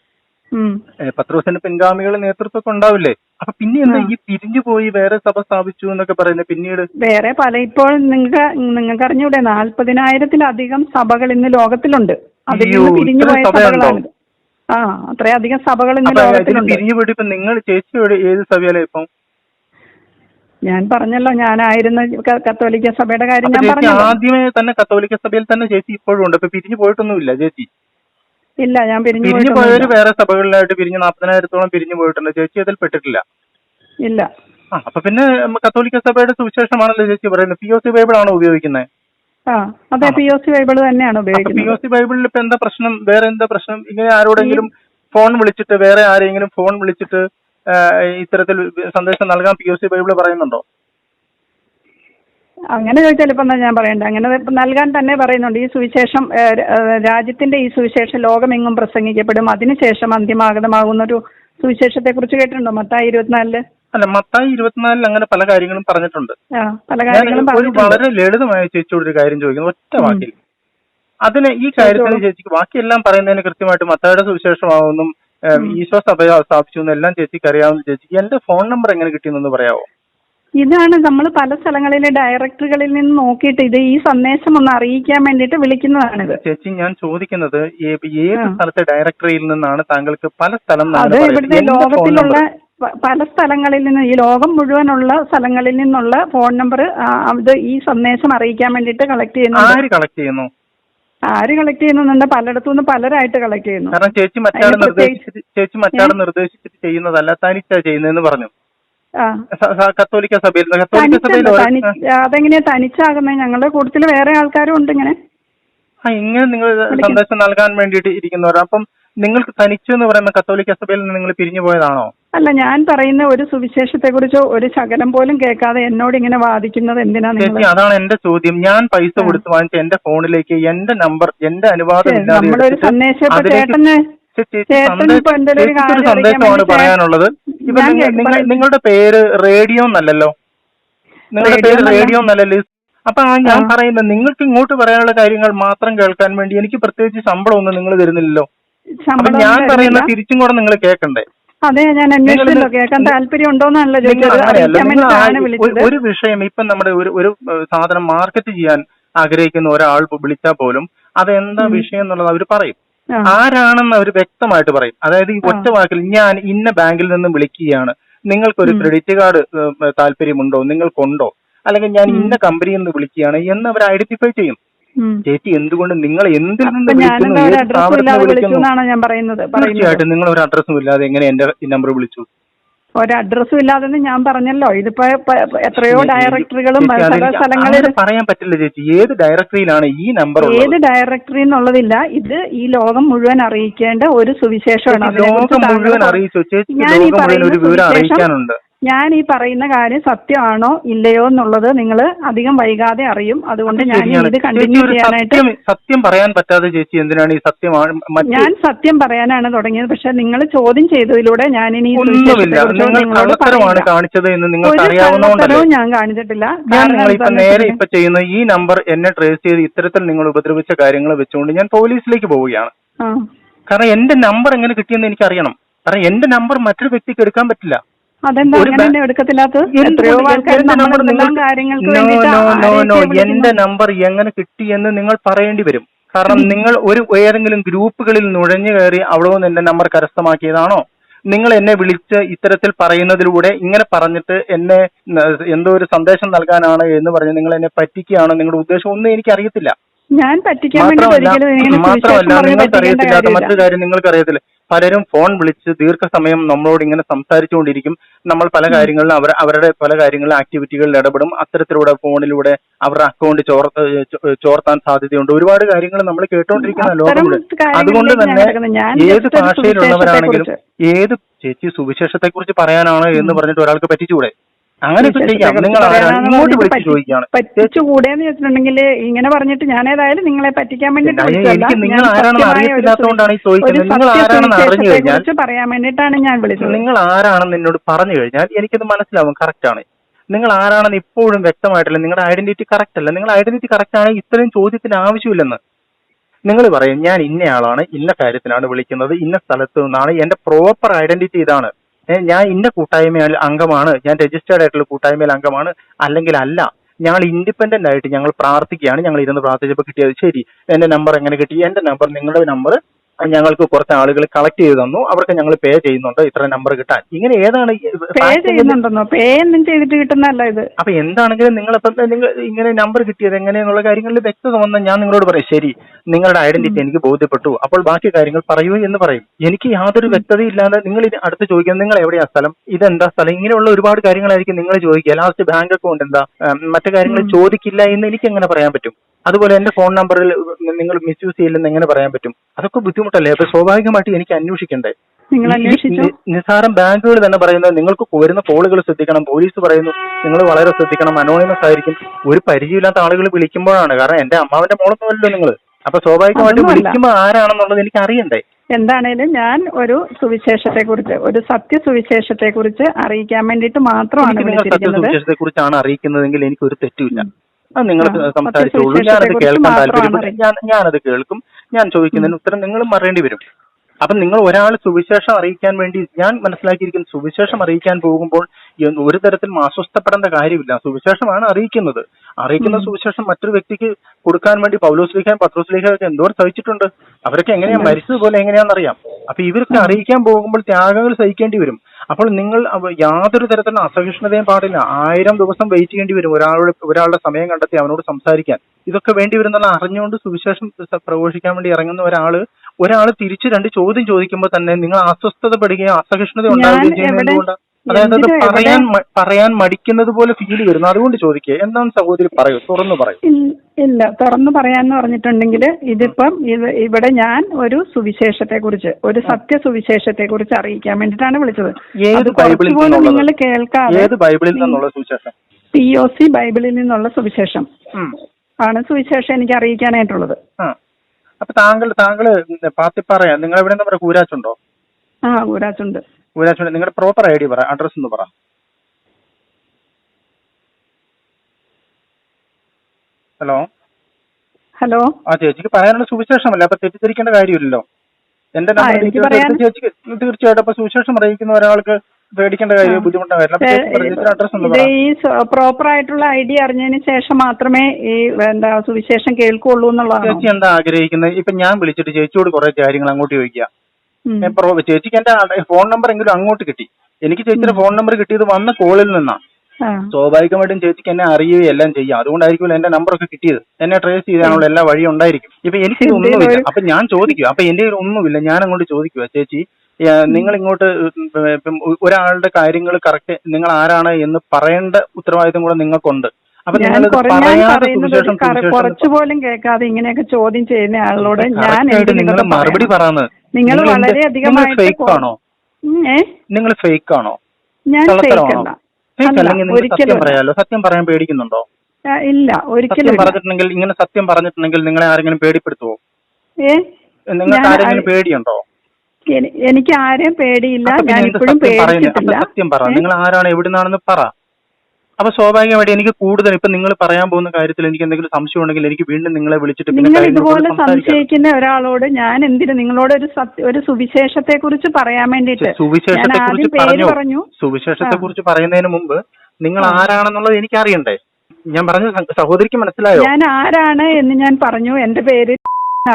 പത്രോസിന്റെ പിൻഗാമികൾ നേതൃത്വമൊക്കെ ഉണ്ടാവില്ലേ? അപ്പൊ പിന്നെ എന്താ ഈ പിരിഞ്ഞു പോയി വേറെ സഭ സ്ഥാപിച്ചു എന്നൊക്കെ പറയുന്നത്? പിന്നീട് വേറെ പല ഇപ്പോൾ നിങ്ങൾക്ക് നിങ്ങൾക്ക് അറിഞ്ഞൂടെ നാൽപ്പതിനായിരത്തിലധികം സഭകൾ ഇന്ന് ലോകത്തിലുണ്ട്. അതിൽ അയ്യോ, നിന്ന് പിരിഞ്ഞു പോയ? സഭകളാണ് ആ അത്രയധികം സഭകൾ ഇന്ന് ലോകത്തിലുണ്ട്. പിരിഞ്ഞു പോയിട്ട് ഇപ്പൊ നിങ്ങൾ ചേച്ചിയോട് ഏത് സഭയിലാ ഇപ്പം? ഞാൻ പറഞ്ഞല്ലോ ഞാനായിരുന്ന കത്തോലിക്ക സഭയുടെ കാര്യം ഞാൻ പറഞ്ഞു ആദ്യമേ തന്നെ കത്തോലിക്ക സഭയിൽ തന്നെ ചേച്ചി ഇപ്പോഴും ഉണ്ട്. ഇപ്പൊ പിരിഞ്ഞു പോയിട്ടൊന്നുമില്ല ചേച്ചി? ഇല്ല ഞാൻ പിരിഞ്ഞു പിരിഞ്ഞു പോയവര് പോയിട്ടൊന്നുമില്ല വേറെ സഭകളിലായിട്ട് പിരിഞ്ഞ് നാൽപ്പതിനായിരത്തോളം പിരിഞ്ഞു പോയിട്ടുണ്ട്. ചേച്ചി അതിൽ പെട്ടിട്ടില്ല. ഇല്ല. ആ അപ്പൊ പിന്നെ ഉം, കത്തോലിക്ക സഭയുടെ സുവിശേഷമാണല്ലോ ചേച്ചി പറയുന്നത്. പി ഒ സി ബൈബിൾ ആണോ ഉപയോഗിക്കുന്നത്? ആ അതെ പി ഒ സി ബൈബിൾ തന്നെയാണ് അപ്പൊ പി ഒ ഉപയോഗിക്കുന്നത് സി ബൈബിളിൽ ഇപ്പൊ എന്താ പ്രശ്നം? വേറെ എന്താ പ്രശ്നം? ഇങ്ങനെ ആരോടെങ്കിലും ഫോൺ വിളിച്ചിട്ട് വേറെ ആരെങ്കിലും ഫോൺ വിളിച്ചിട്ട് ആ, ഇത്തരത്തിൽ സന്ദേശം നൽകാൻ പി ഒ സി ബൈബിൾ പറയുന്നുണ്ടോ? അങ്ങനെ ചോദിച്ചാൽ ഇപ്പം ഞാൻ പറയണ്ടേ അങ്ങനെ ഇപ്പം നൽകാൻ തന്നെ പറയുന്നുണ്ട്. ഈ സുവിശേഷം രാജ്യത്തിന്റെ ഈ സുവിശേഷം ലോകമെങ്ങും പ്രസംഗിക്കപ്പെടും. അതിനുശേഷം അന്തിമാഗതമാകുന്ന ഒരു സുവിശേഷത്തെ കുറിച്ച് കേട്ടിട്ടുണ്ടോ? മത്തായി ഇരുപത്തിനാലിൽ? അല്ല മത്തായി ഇരുപത്തിനാലിൽ അങ്ങനെ പല കാര്യങ്ങളും പറഞ്ഞിട്ടുണ്ട്. പല കാര്യങ്ങളും വളരെ ലളിതമായി ചേച്ചിയോട് ഒരു കാര്യം ചോദിക്കുന്നു. ഒറ്റ വാക്കിൽ. അതിന് ഈ കാര്യത്തിന് ചേച്ചിക്ക് ബാക്കിയെല്ലാം പറയുന്നതിന് കൃത്യമായിട്ട് മത്തായുടെ സുവിശേഷമാവുന്നും ഏഹ്, ഈശോ സഭ സ്ഥാപിച്ചു എന്നെല്ലാം ചേച്ചിക്ക് അറിയാവുന്ന ചേച്ചിക്ക് എന്റെ ഫോൺ നമ്പർ എങ്ങനെ കിട്ടിയെന്നൊന്ന് പറയാവോ? ഇതാണ് നമ്മൾ പല സ്ഥലങ്ങളിലെ ഡയറക്ടറുകളിൽ നിന്ന് നോക്കിയിട്ട് ഇത് ഈ സന്ദേശം ഒന്ന് അറിയിക്കാൻ വേണ്ടിയിട്ട് വിളിക്കുന്നതാണ് ചേച്ചി ഞാൻ ചോദിക്കുന്നത് ഏത് ആ. സ്ഥലത്തെ ഡയറക്ടറിയിൽ നിന്നാണ് താങ്കൾക്ക് പല സ്ഥലം അത് ഇവിടുത്തെ ലോകത്തിലുള്ള പ- പല സ്ഥലങ്ങളിൽ നിന്ന് ഈ ലോകം മുഴുവനുള്ള സ്ഥലങ്ങളിൽ നിന്നുള്ള ഫോൺ നമ്പർ അത് ഈ സന്ദേശം അറിയിക്കാൻ വേണ്ടിയിട്ട് കളക്ട് ചെയ്യുന്നുണ്ട്. ആര് കളക്ട് ചെയ്യുന്നു? ആര് കളക്ട് ചെയ്യുന്നുണ്ട് പലയിടത്തു നിന്ന് പലരായിട്ട് കളക്ട് ചെയ്യുന്നു. കാരണം ചേച്ചി മറ്റാൾ അതിന് പ്രത്യേകിച്ച് നിർദ്ദേശിച്ചിട്ട് ചേച്ചി മറ്റാൾ നിർദ്ദേശിച്ചിട്ട് ചെയ്യുന്നതല്ല തനിച്ചാ ചെയ്യുന്നതെന്ന് പറഞ്ഞു. കത്തോലിക്ക സഭയിൽ സഭയിൽ അതെങ്ങനെയാ തനിച്ചാകുന്നത് ഞങ്ങളുടെ കൂട്ടത്തിൽ വേറെ ആൾക്കാരും ഉണ്ട് ഇങ്ങനെ. ആ ഇങ്ങനെ നിങ്ങൾ സന്ദേശം നൽകാൻ വേണ്ടിയിട്ട് ഇരിക്കുന്നവർ അപ്പം നിങ്ങൾക്ക് തനിച്ചു എന്ന് പറയുന്ന കത്തോലിക്ക സഭയിൽ നിന്ന് നിങ്ങൾ പിരിഞ്ഞു പോയതാണോ? അല്ല ഞാൻ പറയുന്ന ഒരു സുവിശേഷത്തെ കുറിച്ചോ ഒരു ശകലം പോലും കേൾക്കാതെ എന്നോട് ഇങ്ങനെ വാദിക്കുന്നത് എന്തിനാ നിങ്ങൾ? ചേച്ചി അതാണ് എന്റെ ചോദ്യം. ഞാൻ പൈസ കൊടുത്ത് വാങ്ങിച്ച എന്റെ ഫോണിലേക്ക് എന്റെ നമ്പർ എന്റെ അനുവാദം ഇല്ലാതെ ചേച്ചിക്ക് സന്ദേശമാണ് പറയാനുള്ളത്. നിങ്ങളുടെ പേര് റേഡിയോ എന്നല്ലല്ലോ. നിങ്ങളുടെ പേര്. റേഡിയോ എന്നല്ലല്ലോ. അപ്പൊ ഞാൻ. പറയുന്നത് നിങ്ങൾക്ക് ഇങ്ങോട്ട് പറയാനുള്ള കാര്യങ്ങൾ മാത്രം കേൾക്കാൻ വേണ്ടി എനിക്ക് പ്രത്യേകിച്ച് ശമ്പളം ഒന്നും നിങ്ങൾ തരുന്നില്ലല്ലോ. അപ്പൊ ഞാൻ പറയുന്ന തിരിച്ചും കൂടെ നിങ്ങൾ കേൾക്കണ്ടേ? അതെ ഞാൻ അന്വേഷിച്ചല്ലോ കേൾക്കാൻ താല്പര്യം ഒരു- വിഷയം ഇപ്പൊ നമ്മുടെ ഒരു ഒരു സാധനം മാർക്കറ്റ് ചെയ്യാൻ ആഗ്രഹിക്കുന്ന ഒരാൾ വിളിച്ചാൽ പോലും അതെന്താ വിഷയം എന്നുള്ളത് അവർ പറയും. ആരാണെന്ന് അവർ വ്യക്തമായിട്ട് പറയും. അതായത് ഈ ഒറ്റ വാക്കിൽ ഞാൻ ഇന്ന ബാങ്കിൽ നിന്ന് വിളിക്കുകയാണ്. നിങ്ങൾക്കൊരു ക്രെഡിറ്റ് കാർഡ് താല്പര്യമുണ്ടോ? നിങ്ങൾക്കുണ്ടോ? അല്ലെങ്കിൽ ഞാൻ ഇന്ന കമ്പനിയിൽ നിന്ന് വിളിക്കുകയാണ് എന്ന് അവർ ഐഡന്റിഫൈ ചെയ്യും. ചേച്ചി എന്തുകൊണ്ട് നിങ്ങൾ എന്തിൽ നിന്ന് വിളിക്കുന്നു? തീർച്ചയായിട്ടും നിങ്ങൾ ഒരു അഡ്രസ്സും ഇല്ലാതെ എങ്ങനെ എന്റെ നമ്പർ വിളിച്ചു? ഒരു അഡ്രസ്സും ഇല്ലാതെന്ന് ഞാൻ പറഞ്ഞല്ലോ. ഇതിപ്പോ എത്രയോ ഡയറക്ടറികളും പല സ്ഥലങ്ങളിൽ പറയാൻ പറ്റില്ല ചേച്ചി. ഏത് ഡയറക്ടറിയിലാണ് ഈ നമ്പർ ഏത് ഡയറക്ടറി എന്നുള്ളതില്ല. ഇത് ഈ ലോകം മുഴുവൻ അറിയിക്കേണ്ട ഒരു സുവിശേഷമാണ്. ഞാൻ ഈ പറയുന്ന സുവിശേഷം അറിയിക്കാനുണ്ട്. ഞാൻ ഈ പറയുന്ന കാര്യം സത്യമാണോ ഇല്ലയോ എന്നുള്ളത് നിങ്ങൾ അധികം വൈകാതെ അറിയും. അതുകൊണ്ട് ഞാൻ. ഇത് കണ്ടിന്യൂ ചെയ്യാനായിട്ട് സത്യം പറയാൻ പറ്റാതെ ചേച്ചി എന്തിനാണ് ഈ സത്യം ഞാൻ സത്യം പറയാനാണ് തുടങ്ങിയത്. പക്ഷെ നിങ്ങൾ ചോദ്യം ചെയ്തതിലൂടെ ഞാൻ ഇനി കാണിച്ചത് എന്ന് നിങ്ങൾക്ക് ഞാൻ കാണിച്ചിട്ടില്ല. ഞാൻ നേരെ ഇപ്പൊ ചെയ്യുന്ന ഈ നമ്പർ എന്നെ ട്രേസ് ചെയ്ത് ഇത്തരത്തിൽ നിങ്ങൾ ഉപദ്രവിച്ച കാര്യങ്ങൾ വെച്ചുകൊണ്ട് ഞാൻ പോലീസിലേക്ക് പോവുകയാണ്. കാരണം എന്റെ നമ്പർ എങ്ങനെ കിട്ടിയെന്ന് എനിക്ക് അറിയണം കാരണം എന്റെ നമ്പർ മറ്റൊരു വ്യക്തിക്ക് എടുക്കാൻ പറ്റില്ല. അതെന്താ ഒരു അങ്ങനെ എടുക്കത്തില്ലാത്തത് എത്രയോ എന്റെ ആൾക്കാർ നമ്പർ കാര്യങ്ങൾക്ക് വേണ്ടിയിട്ട് എന്റെ വിളിക്കുന്നു. എങ്ങനെ കിട്ടി എന്ന് നിങ്ങൾ പറയേണ്ടി വരും. കാരണം നിങ്ങൾ ഒരു ഏതെങ്കിലും ഗ്രൂപ്പുകളിൽ നുഴഞ്ഞു കയറി അവിടെ നിന്ന് എന്റെ നമ്പർ കരസ്ഥമാക്കിയതാണോ? നിങ്ങൾ എന്നെ വിളിച്ച് ഇത്തരത്തിൽ പറയുന്നതിലൂടെ ഇങ്ങനെ പറഞ്ഞിട്ട് എന്നെ ന- എന്തോ ഒരു സന്ദേശം നൽകാനാണ് എന്ന് പറഞ്ഞ് നിങ്ങൾ എന്നെ പറ്റിക്കുകയാണോ? നിങ്ങളുടെ ഉദ്ദേശം ഒന്നും എനിക്ക് അറിയത്തില്ല ഞാൻ പറ്റിക്കാൻ വേണ്ടി മാത്രമല്ല ഒരിക്കലും ഇങ്ങനെ മാത്രമല്ല സുവിശേഷം പറഞ്ഞ് നിങ്ങൾക്ക് പറ്റിക്കേണ്ട അറിയത്തില്ലാത്ത കാര്യമില്ല. മറ്റൊരു കാര്യം നിങ്ങൾക്ക് അറിയത്തില്ല പലരും ഫോൺ വിളിച്ച് ദീർഘസമയം നമ്മളോട് ഇങ്ങനെ സംസാരിച്ചുകൊണ്ടിരിക്കും. നമ്മൾ പല കാര്യങ്ങളിലും അവർ അവരുടെ പല കാര്യങ്ങളിലും ആക്ടിവിറ്റികളിൽ ഇടപെടും. അത്തരത്തിലൂടെ ഫോണിലൂടെ അവരുടെ അക്കൗണ്ട് ചോർ ഏഹ് ചോ- ചോർത്താൻ സാധ്യതയുണ്ട്. ഒരുപാട് കാര്യങ്ങൾ നമ്മൾ കേട്ടോണ്ടിരിക്കുന്ന അത്തരം ലോകമുണ്ട് കാര്യങ്ങളിലേക്ക് അതുകൊണ്ട് ഞാൻ തന്നെ കിടക്കുന്നത്. ഞാൻ ഏത് just ഒരു ഭാഷയിലുള്ളവരാണെങ്കിലും സുവിശേഷത്തെക്കുറിച്ച്. ഏത് ചേച്ചി സുവിശേഷത്തെ കുറിച്ച് പറയാനാണ് എന്ന് പറഞ്ഞിട്ട് ഒരാൾക്ക് പറ്റിച്ചുകൂടെ? നിങ്ങൾ വിളിച്ച് ചോദിക്കുകയാണ്. പറ്റിച്ചുകൂടെന്ന് ചോദിച്ചിട്ടുണ്ടെങ്കിൽ ഇങ്ങനെ പറഞ്ഞിട്ട് ഞാൻ ഏതായാലും നിങ്ങളെ പറ്റിക്കാൻ വേണ്ടിട്ട്. എനിക്ക് നിങ്ങൾ ആരാണെന്ന് അറിയത്തില്ലാത്തതുകൊണ്ടാണ് ഈ ചോദിക്കുന്നത്. നിങ്ങൾ ആരാണെന്ന് അറിഞ്ഞു കഴിഞ്ഞാൽ- സുവിശേഷത്തെക്കുറിച്ച് പറയാൻ വേണ്ടിയിട്ടാണ് ഞാൻ വിളിച്ചത്. നിങ്ങൾ ആരാണെന്ന് എന്നോട് പറഞ്ഞു കഴിഞ്ഞാൽ എനിക്കത് മനസ്സിലാവും. കറക്റ്റ് ആണ്. നിങ്ങൾ ആരാണെന്ന് ഇപ്പോഴും വ്യക്തമായിട്ടില്ല. നിങ്ങളുടെ ഐഡന്റിറ്റി കറക്റ്റ് അല്ല. നിങ്ങളുടെ ഐഡന്റിറ്റി കറക്റ്റ് ആണെങ്കിൽ ഇത്രയും ചോദ്യത്തിന് ആവശ്യമില്ലെന്ന്. നിങ്ങൾ പറയും ഞാൻ ഇന്നയാളാണ് ഇന്ന കാര്യത്തിനാണ് വിളിക്കുന്നത്. ഇന്ന സ്ഥലത്ത് നിന്നാണ്. എന്റെ പ്രോപ്പർ ഐഡന്റിറ്റി ഇതാണ്. ഞാൻ ഇന്ന കൂട്ടായ്മ അംഗമാണ്. ഞാൻ രജിസ്റ്റേർഡ് ആയിട്ടുള്ള കൂട്ടായ്മയിൽ അംഗമാണ്. അല്ലെങ്കിൽ അല്ല ഞങ്ങൾ ഇൻഡിപെൻഡന്റ് ആയിട്ട് ഞങ്ങൾ പ്രാർത്ഥിക്കുകയാണ്. ഞങ്ങൾ ഇരുന്ന് പ്രാർത്ഥിച്ചപ്പോൾ കിട്ടിയത് ശരി. എന്റെ നമ്പർ എങ്ങനെ കിട്ടി? എന്റെ നമ്പർ നിങ്ങളുടെ നമ്പർ ഞങ്ങൾക്ക് കുറച്ച് ആളുകൾ കളക്ട് ചെയ്ത് തന്നു. അവർക്ക് ഞങ്ങൾ പേ ചെയ്യുന്നുണ്ട്. ഇത്ര നമ്പർ കിട്ടാൻ. ഇങ്ങനെ ഏതാണ് പേ ചെയ്യുന്നുണ്ടെന്നോ? പേ ഒന്നും ചെയ്തിട്ട് കിട്ടുന്നല്ല ഇത്. അപ്പൊ എന്താണെങ്കിലും നിങ്ങൾ നിങ്ങൾ ഇങ്ങനെ നമ്പർ കിട്ടിയത് എങ്ങനെയെന്നുള്ള കാര്യങ്ങളിൽ വ്യക്തത വന്ന് ഞാൻ നിങ്ങളോട് പറയും ശരി നിങ്ങളുടെ ഐഡന്റിറ്റി എനിക്ക് ബോധ്യപ്പെട്ടു. അപ്പോൾ ബാക്കി കാര്യങ്ങൾ പറയൂ എന്ന് പറയും. എനിക്ക് യാതൊരു വ്യക്തതയില്ലാതെ നിങ്ങൾ ഇത് അടുത്ത് ചോദിക്കുന്നത് നിങ്ങൾ എവിടെയാ സ്ഥലം? ഇതെന്താ സ്ഥലം? ഇങ്ങനെയുള്ള ഒരുപാട് കാര്യങ്ങളായിരിക്കും നിങ്ങൾ ചോദിക്കുക. ലാസ്റ്റ് ബാങ്ക് അക്കൗണ്ട് എന്താ? മറ്റു കാര്യങ്ങൾ ചോദിക്കില്ല എന്ന് എനിക്ക് എങ്ങനെ പറയാൻ പറ്റും? അതുപോലെ എന്റെ ഫോൺ നമ്പറിൽ നിങ്ങൾ മിസ് യൂസ് ചെയ്യില്ലെന്ന് എങ്ങനെ പറയാൻ പറ്റും? അതൊക്കെ ബുദ്ധിമുട്ടല്ലേ? അപ്പൊ സ്വാഭാവികമായിട്ട് എനിക്ക് അന്വേഷിക്കണ്ടേ? നിങ്ങൾ അന്വേഷിച്ചു. നിസ്സാരം ബാങ്കുകൾ തന്നെ പറയുന്നത് നിങ്ങൾക്ക് വരുന്ന കോളുകൾ ശ്രദ്ധിക്കണം പോലീസ് പറയുന്നു നിങ്ങൾ വളരെ ശ്രദ്ധിക്കണം അനോണിമസ് ആയിരിക്കും. ഒരു പരിചയമില്ലാത്ത ആളുകൾ വിളിക്കുമ്പോഴാണ്. കാരണം എന്റെ അമ്മാവന്റെ മോളൊന്നുമല്ലോ നിങ്ങൾ അപ്പൊ സ്വാഭാവികമായിട്ട് വിളിക്കുമ്പോൾ ആരാണെന്നുള്ളത് എനിക്ക് അറിയണ്ടേ? എന്താണേലും ഞാൻ ഒരു സുവിശേഷത്തെ കുറിച്ച് ഒരു സത്യ സുവിശേഷത്തെ കുറിച്ച് അറിയിക്കാൻ വേണ്ടിയിട്ട് മാത്രമാണ് സത്യസുവിശേഷത്തെ കുറിച്ചാണ് അറിയിക്കുന്നതെങ്കിൽ എനിക്ക് ഒരു തെറ്റുമില്ല അത് നിങ്ങൾ സംസാരിച്ചോളൂ ഞാനത് കേൾക്കാൻ താല്പര്യപ്പെട്ടു ഞാൻ ഞാനത് കേൾക്കും. ഞാൻ ചോദിക്കുന്നതിന് ഉത്തരം നിങ്ങളും മറേണ്ടി വരും. അപ്പൊ നിങ്ങൾ ഒരാൾ സുവിശേഷം അറിയിക്കാൻ വേണ്ടി ഞാൻ മനസ്സിലാക്കിയിരിക്കുന്ന സുവിശേഷം അറിയിക്കാൻ പോകുമ്പോൾ ഒരു തരത്തിൽ അസ്വസ്ഥപ്പെടേണ്ട കാര്യമില്ല. സുവിശേഷമാണ് അറിയിക്കുന്നത്. അറിയിക്കുന്ന സുവിശേഷം മറ്റൊരു വ്യക്തിക്ക് കൊടുക്കാൻ വേണ്ടി പൗലോസ്ലിഖാൻ ഒക്കെ എന്തോരം സഹിച്ചിട്ടുണ്ട്. അവരൊക്കെ എങ്ങനെയാ മരിച്ചതുപോലെ എങ്ങനെയാണെന്നറിയാം. അപ്പൊ ഇവർക്ക് അറിയിക്കാൻ പോകുമ്പോൾ ത്യാഗങ്ങൾ സഹിക്കേണ്ടി വരും. അപ്പോൾ നിങ്ങൾ യാതൊരു തരത്തിലുള്ള അസഹിഷ്ണുതയും പാടില്ല. ആയിരം ദിവസം വെയിറ്റ് ചെയ്യേണ്ടി വരും. ഒരാളുടെ ഒരാളുടെ സമയം കണ്ടെത്തി അവനോട് സംസാരിക്കാൻ. ഇതൊക്കെ വേണ്ടി വരുന്നുള്ള അറിഞ്ഞുകൊണ്ട് സുവിശേഷം പ്രഘോഷിക്കാൻ വേണ്ടി ഇറങ്ങുന്ന ഒരാൾ ഒരാൾ തിരിച്ചു രണ്ട് ചോദ്യം ചോദിക്കുമ്പോൾ തന്നെ നിങ്ങൾ അസ്വസ്ഥതപ്പെടുകയും അസഹിഷ്ണുത ഉണ്ടാവുകയും ചെയ്യുന്നത് അതായത് അത് പറയാൻ പറയാൻ മടിക്കുന്നത് പോലെ ഫീൽ വരുന്നു അതുകൊണ്ട് ചോദിക്കുക എന്താണ് സഹോദരി പറയൂ? തുറന്നു പറയൂ. ഇല്ല തുറന്നു പറയാന്ന് പറഞ്ഞിട്ടുണ്ടെങ്കിൽ ഇതിപ്പം ഇത് ഇവിടെ ഞാൻ ഒരു സുവിശേഷത്തെ കുറിച്ച് ഒരു സത്യ സുവിശേഷത്തെ കുറിച്ച് അറിയിക്കാൻ വേണ്ടിയിട്ടാണ് വിളിച്ചത്. ഏത് ബൈബിളിൽ നിങ്ങൾ കേൾക്കാതെ ഏത് ബൈബിളിൽ നിന്നുള്ള സുവിശേഷം? പി ഒ സി ബൈബിളിൽ നിന്നുള്ള സുവിശേഷം. ആണ് സുവിശേഷം എനിക്ക് അറിയിക്കാനായിട്ടുള്ളത്. അപ്പൊ താങ്കൾ താങ്കൾ പാത്തിപ്പാറ നിങ്ങൾ എവിടെ കൂരാച്ചുണ്ടോ? ആ ഊരാച്ചുണ്ട് നിങ്ങളുടെ പ്രോപ്പർ ഐ ഡി പറ അഡ്രസ് ഒന്ന് പറ. ഹലോ? ഹലോ? ആ ചേച്ചിക്ക് പറയാനുള്ള സുവിശേഷമല്ല അപ്പൊ തെറ്റിദ്ധരിക്കേണ്ട കാര്യമില്ലല്ലോ. എന്റെ നമ്പർ എനിക്ക് ഡീറ്റെയിൽസ് പറയാൻ- ചേച്ചിക്ക് തീർച്ചയായിട്ടും അപ്പൊ സുവിശേഷം അറിയിക്കുന്ന ഒരാൾക്ക് പേടിക്കേണ്ട കാര്യം ബുദ്ധിമുട്ടുള്ള കാര്യം. അപ്പൊ ചേച്ചി പറ, ചേച്ചിയുടെ അഡ്രസ് ഒന്ന് ഇത് പറ. ഈ പ്രോപ്പർ ആയിട്ടുള്ള ഐഡിയ അറിഞ്ഞതിന് ശേഷം മാത്രമേ ഈ എന്താ സുവിശേഷം കേൾക്കുള്ളൂ എന്നുള്ളതാണ്? ചേച്ചി എന്താ ആഗ്രഹിക്കുന്നത് ഇപ്പൊ ഞാൻ വിളിച്ചിട്ട് ചേച്ചിയോട് കുറെ കാര്യങ്ങൾ അങ്ങോട്ട് ചോദിക്കുക പ്രോ- ചേച്ചിക്ക് എന്റെ ഫോൺ നമ്പർ എങ്കിലും അങ്ങോട്ട് കിട്ടി. എനിക്ക് ചേച്ചിയുടെ ഫോൺ നമ്പർ കിട്ടിയത് വന്ന കോളിൽ നിന്നാണ്. സ്വാഭാവികമായിട്ടും ചേച്ചിക്ക് എന്നെ അറിയുകയും എല്ലാം ചെയ്യാം അതുകൊണ്ടായിരിക്കും എന്റെ നമ്പറൊക്കെ കിട്ടിയത്. എന്നെ ട്രേസ് ചെയ്യാനുള്ള എല്ലാ വഴിയും ഉണ്ടായിരിക്കും. ഇപ്പൊ എനിക്ക് ഒന്നുമില്ല. അപ്പൊ ഞാൻ ചോദിക്കുക അപ്പൊ എന്റെ കയ്യിൽ ഒന്നുമില്ല. ഞാൻ അങ്ങോട്ട് ചോദിക്കുക ചേച്ചി നിങ്ങൾ ഇങ്ങോട്ട് ഒരാളുടെ കാര്യങ്ങൾ കറക്റ്റ് നിങ്ങൾ ആരാണ് എന്ന് പറയേണ്ട ഉത്തരവാദിത്തം കൂടെ നിങ്ങൾക്കുണ്ട്. അപ്പൊ നിങ്ങൾ കുറെ- ഞാൻ പറയാതെ പറയുന്നത് സുവിശേഷം കറ- സുവിശേഷം കേൾക്കാതെ ഇങ്ങനെയൊക്കെ ചോദ്യം ചെയ്യുന്ന ആളോട് ഞാൻ നിങ്ങൾ മറുപടി? പറയുന്നത് നിങ്ങൾ നിങ്ങൾ വളരെ അധികമായിട്ട് നിങ്ങൾ ഫേക്ക് ആണോ? ഞാൻ ഒരിക്കലും. പറയാലോ? സത്യം പറയാൻ പേടിക്കുന്നുണ്ടോ? ഇല്ല ഒരിക്കലും പറഞ്ഞിട്ടുണ്ടെങ്കിൽ ഇങ്ങനെ സത്യം പറഞ്ഞിട്ടുണ്ടെങ്കിൽ നിങ്ങളെ ആരെങ്കിലും പേടിപ്പെടുത്തുവോ? നിങ്ങൾക്ക് ആരെങ്കിലും പേടിയുണ്ടോ? എനിക്ക് ആരെയും പേടിയില്ല. ഞാൻ ഇപ്പോഴും പേടിച്ചിട്ടില്ല. സത്യം പറ. നിങ്ങൾ ആരാണ്? എവിടുന്നാണെന്ന് പറ. അപ്പൊ സ്വാഭാവികമായിട്ട് എനിക്ക് കൂടുതൽ ഇപ്പൊ നിങ്ങൾ പറയാൻ പോകുന്ന കാര്യത്തിൽ എനിക്ക് എന്തെങ്കിലും സംശയം ഉണ്ടെങ്കിൽ എനിക്ക് വീണ്ടും നിങ്ങളെ വിളിച്ചിട്ട് നിങ്ങൾ ഇതുപോലെ സംശയിക്കുന്ന ഒരാളോട് ഞാൻ എന്തിനു നിങ്ങളോട് ഒരു ഒരു സുവിശേഷത്തെ കുറിച്ച് പറയാൻ വേണ്ടിട്ട് സുവിശേഷത്തെ കുറിച്ച് പറഞ്ഞു? സുവിശേഷത്തെ കുറിച്ച് പറയുന്നതിന് മുമ്പ് നിങ്ങൾ ആരാണെന്നുള്ളത് എനിക്ക് അറിയണ്ടേ ഞാൻ പറഞ്ഞു സഹോദരിക്ക് മനസ്സിലായോ? ഞാൻ ആരാണ് എന്ന് ഞാൻ പറഞ്ഞു. എന്റെ പേര്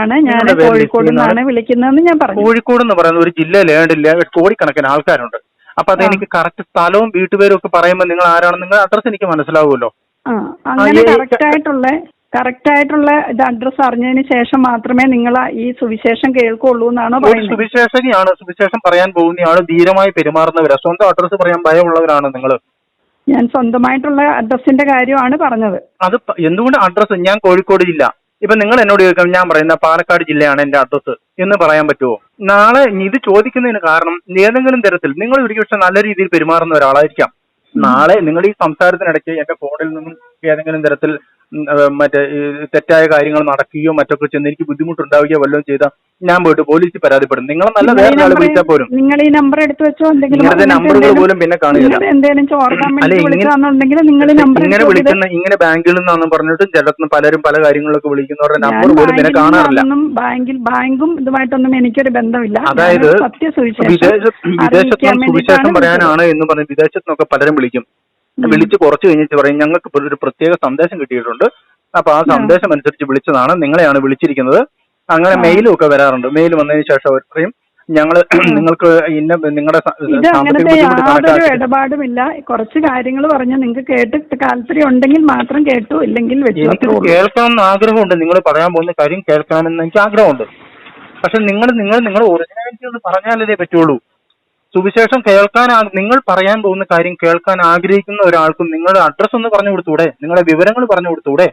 ആണ്. ഞാൻ കോഴിക്കോട് നിന്നാണ് വിളിക്കുന്നതെന്ന് ഞാൻ പറഞ്ഞു. കോഴിക്കോട് എന്ന് പറയുന്ന ഒരു ജില്ലയിൽ ഏണ്ടില്ല കോടിക്കണക്കിന് ആൾക്കാരുണ്ട്. അപ്പൊ അതെനിക്ക് കറക്റ്റ് സ്ഥലവും വീട്ടുപേരും ഒക്കെ പറയുമ്പോൾ നിങ്ങൾ ആരാണെന്ന് നിങ്ങൾ അഡ്രസ് എനിക്ക് മനസ്സിലാവുമല്ലോ. അങ്ങനെ കറക്റ്റ് ആയിട്ടുള്ള കറക്റ്റ് ആയിട്ടുള്ള ഇത് അഡ്രസ് അറിഞ്ഞതിന് ശേഷം മാത്രമേ നിങ്ങൾ ഈ സുവിശേഷം കേൾക്കുള്ളൂ എന്നാണോ പറയുന്നത്? സുവിശേഷകയാണ് സുവിശേഷം പറയാൻ പോകുന്നയാണ് ധീരമായി പെരുമാറുന്നവരാ. സ്വന്തം അഡ്രസ് പറയാൻ ഭയമുള്ളവരാണ് നിങ്ങൾ ഞാൻ സ്വന്തമായിട്ടുള്ള അഡ്രസ്സിന്റെ കാര്യമാണ് പറഞ്ഞത്. അത് എന്തുകൊണ്ട് അഡ്രസ് ഞാൻ കോഴിക്കോട് ജില്ല. ഇപ്പൊ നിങ്ങൾ എന്നോട് ചോദിക്കാം ഞാൻ പറയുന്ന പാലക്കാട് ജില്ലയാണ് എന്റെ അഡ്രസ്സ് എന്ന് പറയാൻ പറ്റുമോ? നാളെ ഇത് ചോദിക്കുന്നതിന് കാരണം ഏതെങ്കിലും തരത്തിൽ നിങ്ങൾ ഒരുപക്ഷെ നല്ല രീതിയിൽ പെരുമാറുന്ന ഒരാളായിരിക്കാം. നാളെ നിങ്ങൾ ഈ സംസാരത്തിനിടയ്ക്ക് എന്റെ ഫോണിൽ നിന്നും ഏതെങ്കിലും തരത്തിൽ മറ്റേ തെറ്റായ കാര്യങ്ങൾ നടക്കുകയോ മറ്റൊക്കെ ചെന്ന് എനിക്ക് ബുദ്ധിമുട്ടുണ്ടാവുകയോ വല്ലതും ചെയ്താൽ ഞാൻ പോയിട്ട് പോലീസിൽ പരാതിപ്പെടും. നിങ്ങൾ നല്ല വേറെ ആൾ വിളിച്ചാൽ പോലും. നിങ്ങൾ ഈ നമ്പർ എടുത്തു വെച്ചോ? എന്തെങ്കിലും നമ്പറുകൾ പോലും പിന്നെ വേണ്ടി ഇങ്ങനെ- വിളിക്കുന്ന ഇങ്ങനെ ബാങ്കിൽ നിന്നാണെന്ന് പറഞ്ഞിട്ട് ചിലത്തിന് പലരും പല കാര്യങ്ങളൊക്കെ വിളിക്കുന്നവരുടെ നമ്പർ പോലും പിന്നെ കാണാറില്ല. ബാങ്കിൽ ബാങ്കും ഇതുമായിട്ടൊന്നും എനിക്കൊരു ബന്ധമില്ല. അതായത് വിദേശത്ത് വിദേശത്ത് സുവിശേഷം പറയാനാണ് എന്ന് പറഞ്ഞ് വിദേശത്തുനിന്നൊക്കെ പലരും വിളിക്കും. വിളിച്ച് കുറച്ച് കഴിഞ്ഞിട്ട് പറയും ഞങ്ങൾക്ക് ഇപ്പോൾ ഒരു പ്രത്യേക സന്ദേശം കിട്ടിയിട്ടുണ്ട്. അപ്പൊ ആ സന്ദേശം അനുസരിച്ച് വിളിച്ചതാണ്. നിങ്ങളെയാണ് വിളിച്ചിരിക്കുന്നത്. അങ്ങനെ. മെയിലും ഒക്കെ വരാറുണ്ട്. മെയിൽ വന്നതിന് ശേഷം പറയും ഞങ്ങൾ നിങ്ങൾക്ക് ഇന്ന നിങ്ങളുടെ സ- ഇത് അങ്ങനത്തെ യാതൊരു ഇടപാടുമില്ല. കുറച്ച് കാര്യങ്ങൾ പറഞ്ഞ് നിങ്ങൾക്ക് കേട്ട് താല്പര്യം ഉണ്ടെങ്കിൽ മാത്രം കേട്ടു ഇല്ലെങ്കിൽ എനിക്ക്. കേൾക്കണമെന്ന് ആഗ്രഹമുണ്ട്. നിങ്ങൾ പറയാൻ പോകുന്ന കാര്യം കേൾക്കണമെന്ന് എനിക്ക് ആഗ്രഹമുണ്ട്. പക്ഷെ നിങ്ങൾ നിങ്ങൾ നിങ്ങളുടെ ഒറിജിനാലിറ്റി ഒന്ന് പറഞ്ഞാലേ പറ്റുള്ളൂ. സുവിശേഷം കേൾക്കാൻ നിങ്ങൾ പറയാൻ പോകുന്ന കാര്യം കേൾക്കാൻ ആഗ്രഹിക്കുന്ന ഒരാൾക്കും നിങ്ങളുടെ അഡ്രസ്സ് ഒന്ന് പറഞ്ഞു കൊടുത്തൂടെ? നിങ്ങളുടെ വിവരങ്ങൾ പറഞ്ഞു കൊടുത്തൂടെ?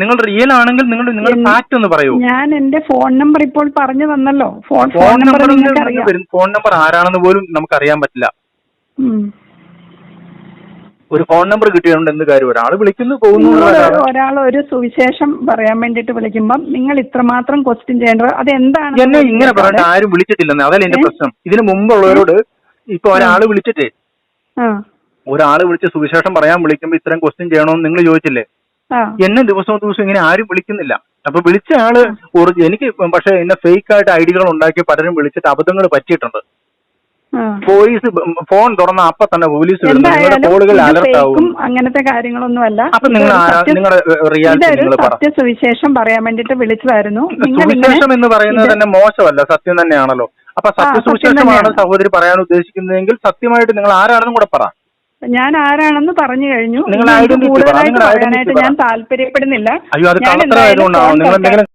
നിങ്ങൾ റിയൽ ആണെങ്കിൽ നിങ്ങൾ നിങ്ങളുടെ ഫാക്റ്റ് ഫാക്ട് ഒന്ന് പറയൂ. ഞാൻ എന്റെ ഫോൺ നമ്പർ ഇപ്പോൾ പറഞ്ഞു തന്നല്ലോ. Phone phone number phone number ആരാണെന്ന് പോലും നമുക്ക് അറിയാൻ പറ്റില്ല. ഒരു ഫോൺ നമ്പർ കിട്ടിയതുകൊണ്ട് എന്ത് കാര്യം? ഒരാൾ വിളിക്കുന്നു പോകുന്നു ഒരാൾ ഒരു സുവിശേഷം പറയാൻ വേണ്ടിട്ട് വിളിക്കുമ്പോൾ നിങ്ങൾ ഇത്രമാത്രം ക്വസ്റ്റ്യൻ ചെയ്യേണ്ടത് അത് എന്താണ് എന്നെ ഇങ്ങനെ പറഞ്ഞിട്ട് ആരും വിളിച്ചിട്ടില്ലെന്ന്. അതല്ല എന്റെ? പ്രശ്നം. ഇതിനു മുമ്പുള്ളവരോട് ഇപ്പൊ ഒരാൾ വിളിച്ചിട്ടേ ഒരാൾ ഒരാൾ വിളിച്ച് സുവിശേഷം പറയാൻ വിളിക്കുമ്പോ ഇത്രയും ക്വസ്റ്റ്യൻ ചെയ്യണമെന്ന് നിങ്ങൾ ചോദിച്ചില്ലേ? എന്നെ ദിവസവും ദിവസം ഇങ്ങനെ ആരും വിളിക്കുന്നില്ല. അപ്പൊ വിളിച്ച ആൾ എനിക്ക് പക്ഷെ എന്നെ ഫേക്ക് ആയിട്ട് ഐഡികൾ ഉണ്ടാക്കി പലരും വിളിച്ചിട്ട് അബദ്ധങ്ങൾ പറ്റിയിട്ടുണ്ട്. പോലീസ് ഫോൺ തുറന്ന അപ്പൊ തന്നെ പോലീസ് നിങ്ങളുടെ കോളുകൾ അലർട്ട് ആവും. അങ്ങനത്തെ കാര്യങ്ങളൊന്നുമല്ല. അപ്പൊ നിങ്ങൾ നിങ്ങളുടെ റിയാലിറ്റി ഇതൊരു നിങ്ങൾ സുവിശേഷം പറയാൻ വേണ്ടിട്ട് വിളിച്ചതായിരുന്നു. സുവിശേഷം എന്ന് പറയുന്നത് തന്നെ മോശമല്ല സത്യം തന്നെയാണല്ലോ. അപ്പൊ സത്യം സത്യസുവിശേഷമാണ് സഹോദരി പറയാൻ ഉദ്ദേശിക്കുന്നതെങ്കിൽ സത്യമായിട്ട് നിങ്ങൾ ആരാണെന്നും കൂടെ പറ. ഞാൻ ആരാണെന്ന് പറഞ്ഞു കഴിഞ്ഞു. കൂടുതലായിട്ട് പറയാനായിട്ട് ഞാൻ. താല്പര്യപ്പെടുന്നില്ല. അയ്യോ അത് നിങ്ങൾ എന്തെങ്കിലും